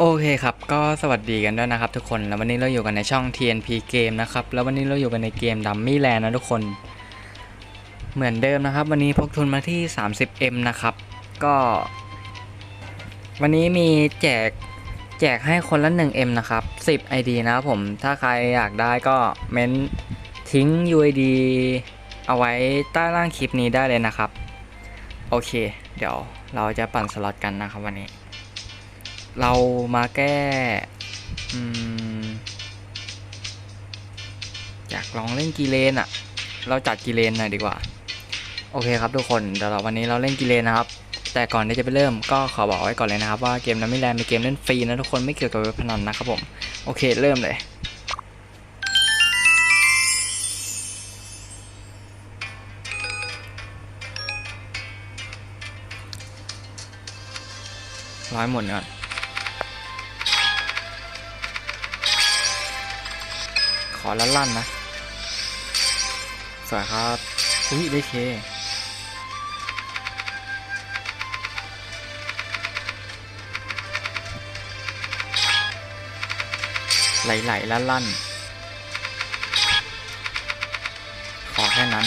โอเคครับ ก็สวัสดีกันด้วยนะครับทุกคน แล้ววันนี้เราอยู่กันในช่อง TNP Game นะครับ แล้ววันนี้เราอยู่กันในเกมดัมมี่แลนนะทุกคน เหมือนเดิมนะครับ วันนี้พกทุนมาที่ 30M นะครับ ก็ วันนี้มีแจกแจกให้คนละ 1M นะครับ 10 ID นะครับผม ถ้าใครอยากได้ก็เม้นทิ้ง UID เอาไว้ใต้ล่างคลิปนี้ได้เลยนะครับ โอเค เดี๋ยวเราจะปั่นสล็อตกันนะครับวันนี้ เรามาแก้อยากลองเล่นกีเลนอะ่ะ เราจัดกีเลนหน่อยดีกว่า โอเคครับทุกคนเดี๋ยวเราวันนี้เราเล่นกีเลนนะครับ แต่ก่อนที่จะไปเริ่มก็ขอบอกไว้ก่อนเลยนะครับ ว่าเกมนั้นไม่แรงเป็นเกมเล่นฟรีนะทุกคนไม่เกี่ยวกับเว็บพนันนะครับผม โอเคเริ่มเลยร้อยหมดก่อน อลั่นๆนะ สวยครับอุ้ยได้เคไหลๆแลั่น ขอแค่นั้น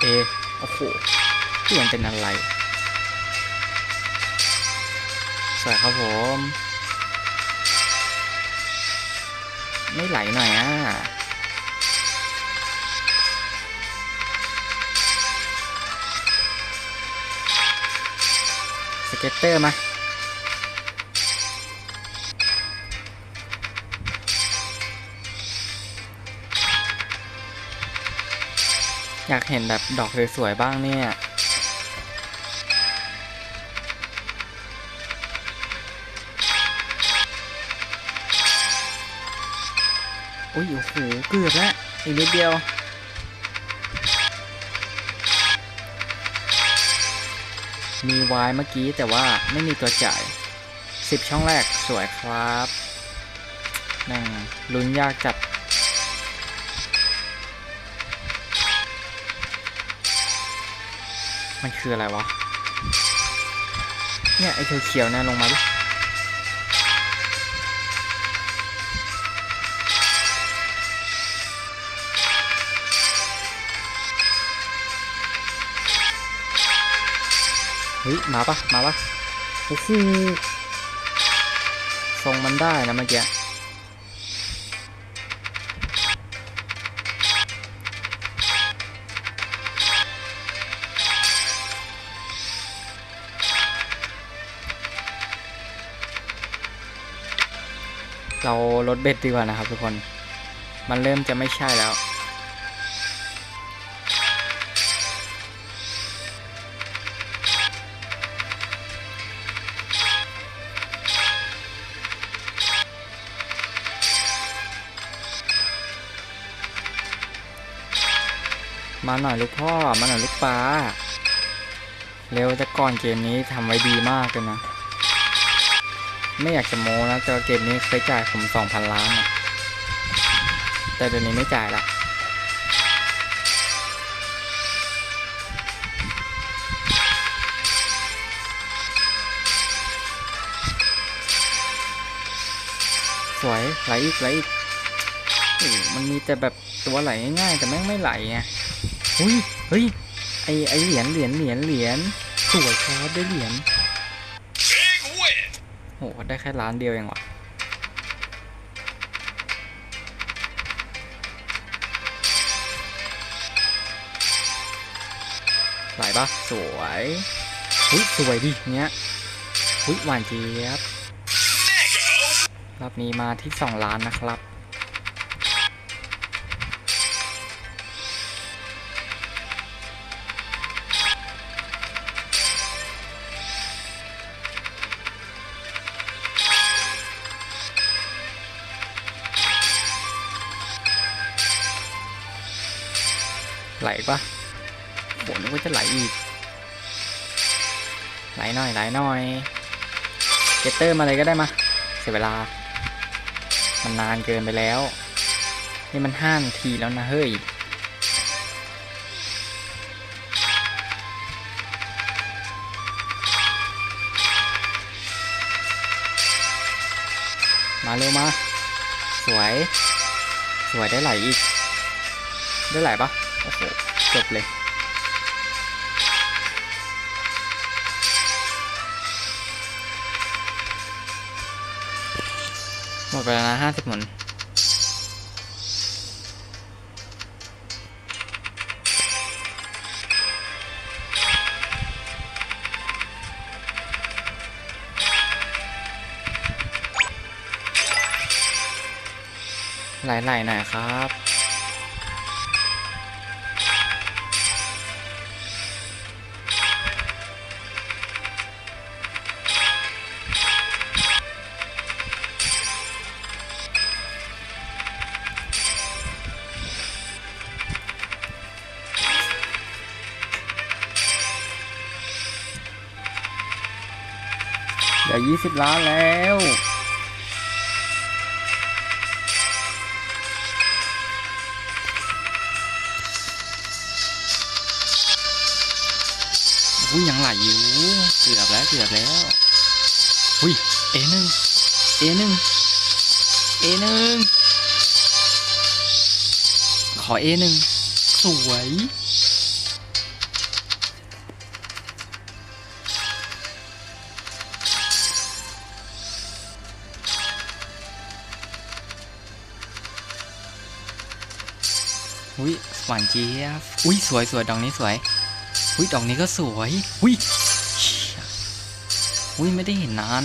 เอ โอ้โห เปลี่ยนเป็นอะไร สวยครับผม ไม่ไหลหน่อยอะสเก็ตเตอร์มาอยากเห็นแบบดอกสวยๆบ้างเนี่ย อุ้ยโอ้โหเกือบแล้วอีกนิดเดียวมีวายเมื่อกี้แต่ว่าไม่มีตัวจ่าย 10 ช่องแรกสวยครับแม่งลุ้นยากจัด มันคืออะไรวะ เนี่ย ไอ้เขียวๆเนี่ยลงมาดิ เฮ้ยมาปะมาปะโอ้โหทรงมันได้นะเมื่อกี้เราลดเบ็ดดีกว่านะครับทุกคน มันเริ่มจะไม่ใช่แล้ว มาหน่อยลูกพ่อ มาหน่อยลูกปลาเร็วแต่ก่อนเกมนี้ทำไว้ดีมากเลยนะ ไม่อยากจะโม้นะแต่เกมนี้เคยจ่ายผมสองพันล้านอะแต่เดี๋ยวนี้ไม่จ่ายละสวยไหลอีกไหลอีกมันมีแต่แบบตัวไหลง่ายแต่แม่งไม่ไหลไง อุ้ยเฮ้ยไอไอเหรียญเหรียญเหรียญเหรียญสวยครับได้เหรียญ Big win! โหได้แค่ล้านเดียวเองวะไหลปะสวยอุ้ยสวยดิเนี้ยอุ้ยหวานเจี๊ยบรอบนี้มาที่สองล้านนะครับ ไหลปะโหนึกว่าจะไหลอีก ไหลหน่อยไหลหน่อย เกตเตอร์มาเลยก็ได้มา เสียเวลา มันนานเกินไปแล้ว นี่มันห้านทีแล้วนะเฮ้ยมาเร็วมา สวย สวยได้ไหลอีก ได้ไหลปะ โอ้โหจบเลยหมดไปแล้วนะห้าสิบหมุนไหลๆหน่อยครับ เดี๋ยวยี่สิบล้านแล้ว อุ้ยยังไหลอยู่ เกือบแล้วเกือบแล้ว อุ้ยเอหนึ่งเอหนึ่งเอหนึ่งขอเอหนึ่งสวย อุ้ยหวานเจี๊ยบอุ้ยสวยสวยดอกนี้สวยอุ้ยดอกนี้ก็สวยอุ้ยเชี่ยอุ้ยไม่ได้เห็นนาน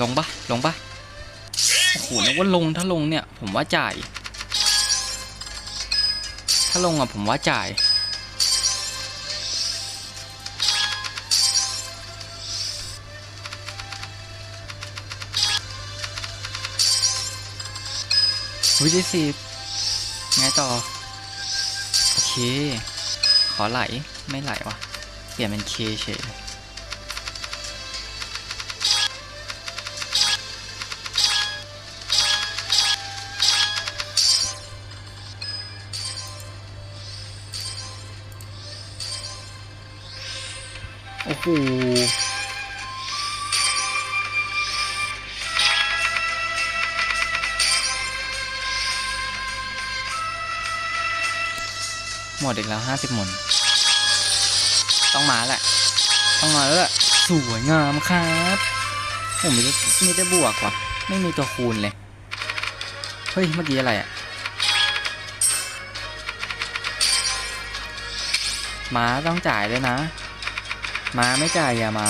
ลงปะลงปะโอ้โหนึกว่าลงถ้าลงเนี่ย ผมว่าจ่าย ถ้าลงอะผมว่าจ่ายวิธีสิบ ไงต่อ โอเค ขอไหล ไม่ไหลวะเปลี่ยนเป็นเคเฉยโอ้โห มดอีกแล้วห้าสิบหมุน ต้องมาแหละ ต้องมาแล้วแหละสวยงามครับผมไม่ได้ไม่ได้บวกว่ะ ไม่มีตัวคูณเลย เฮ้ย เมื่อกี้อะไรอะมาต้องจ่ายเลยนะมาไม่จ่ายอย่ามา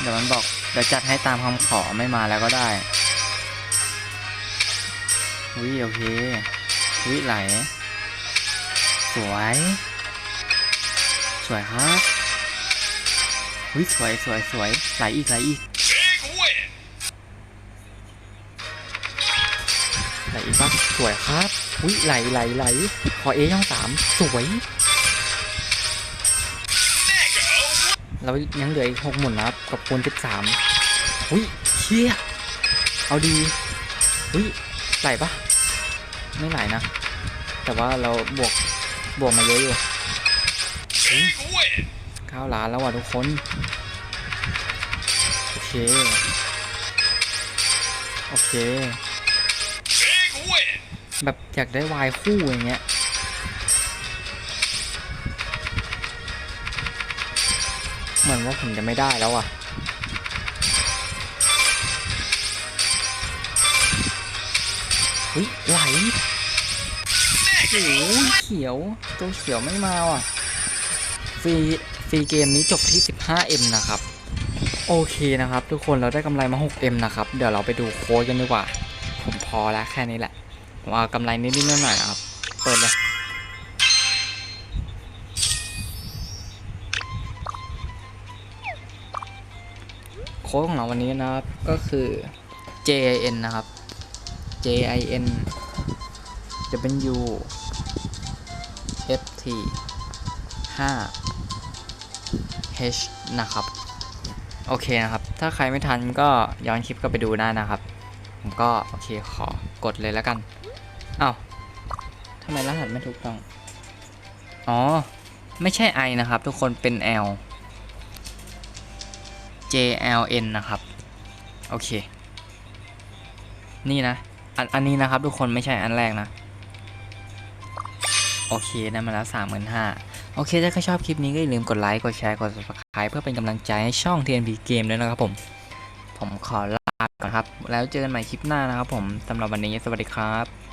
เดี๋ยวมันบอก เดี๋ยวจัดให้ตามคำขอไม่มาแล้วก็ได้ วิโอเควิไหล สวย สวยครับวิสวยสวยสวยไหลอีกไหลอีก Big win. ไหลอีกปะสวยครับวิไหลไหลไหลขอเอช่องสามสวย Mega เรายังเหลืออีกหกหมุนนะครับกับคูณสิบสามวิเชี่ยเอาดีวิ ไหลปะไม่ไหลนะ แต่ว่าเราบวกบวกมาเยอะอยู่ Big win. เก้าล้านแล้วว่ะทุกคน โอเค โอเค แบบอยากได้วายคู่อย่างเงี้ยเหมือนว่าผมจะไม่ได้แล้วอะ อุ้ยไหลโอ้ยเขียว ตัวเขียวไม่มาว่ะ ฟรี ฟรีเกมนี้จบที่ 15M นะครับ โอเคนะครับ ทุกคนเราได้กำไรมา 6M นะครับ เดี๋ยวเราไปดูโค้ดกันดีกว่า ผมพอแล้วแค่นี้แหละผมเอากำไรนิดๆหน่อยๆนะครับ เปิดเลยโค้ดของเราวันนี้นะครับก็คือ JIN นะครับ JIN W FT 5 H นะครับ โอเคนะครับ ถ้าใครไม่ทันก็ย้อนคลิปก็ไปดูได้นะครับ ผมก็โอเคขอกดเลยแล้วกันอ้าวทำไมรหัสไม่ถูกต้อง อ๋อ ไม่ใช่ I นะครับ ทุกคนเป็น L JLN นะครับ โอเค นี่นะ อันอันนี้นะครับทุกคนไม่ใช่อันแรกนะ โอเคได้มาแล้วสามหมื่นห้าโอเค ถ้าใครชอบคลิปนี้ก็อย่าลืมกดไลค์กดแชร์กด subscribe เพื่อเป็นกำลังใจให้ช่อง TNP Game ด้วยนะครับผม ผมขอลาก่อนครับ แล้วเจอกันใหม่คลิปหน้านะครับผมสำหรับวันนี้สวัสดีครับ